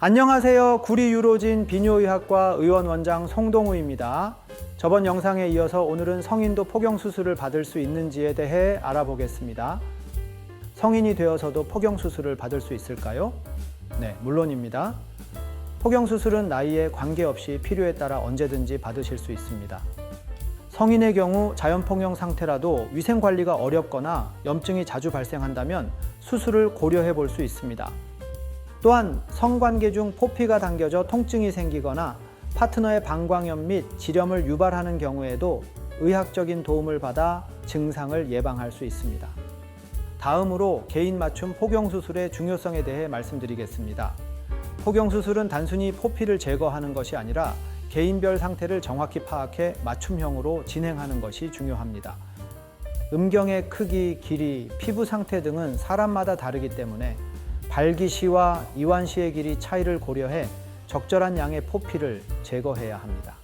안녕하세요. 구리 유로진 비뇨의학과 의원 원장 송동우입니다. 저번 영상에 이어서 오늘은 성인도 포경 수술을 받을 수 있는지에 대해 알아보겠습니다. 성인이 되어서도 포경 수술을 받을 수 있을까요? 네, 물론입니다. 포경 수술은 나이에 관계없이 필요에 따라 언제든지 받으실 수 있습니다. 성인의 경우 자연 폭염 상태라도 위생 관리가 어렵거나 염증이 자주 발생한다면 수술을 고려해 볼 수 있습니다. 또한 성관계 중 포피가 당겨져 통증이 생기거나 파트너의 방광염 및 지렴을 유발하는 경우에도 의학적인 도움을 받아 증상을 예방할 수 있습니다. 다음으로 개인 맞춤 포경 수술의 중요성에 대해 말씀드리겠습니다. 포경 수술은 단순히 포피를 제거하는 것이 아니라 개인별 상태를 정확히 파악해 맞춤형으로 진행하는 것이 중요합니다. 음경의 크기, 길이, 피부 상태 등은 사람마다 다르기 때문에 발기시와 이완시의 길이 차이를 고려해 적절한 양의 포피를 제거해야 합니다.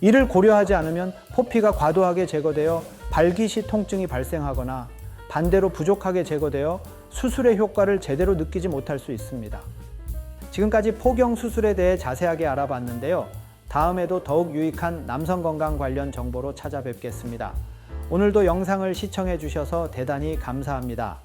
이를 고려하지 않으면 포피가 과도하게 제거되어 발기시 통증이 발생하거나 반대로 부족하게 제거되어 수술의 효과를 제대로 느끼지 못할 수 있습니다. 지금까지 포경 수술에 대해 자세하게 알아봤는데요. 다음에도 더욱 유익한 남성 건강 관련 정보로 찾아뵙겠습니다. 오늘도 영상을 시청해 주셔서 대단히 감사합니다.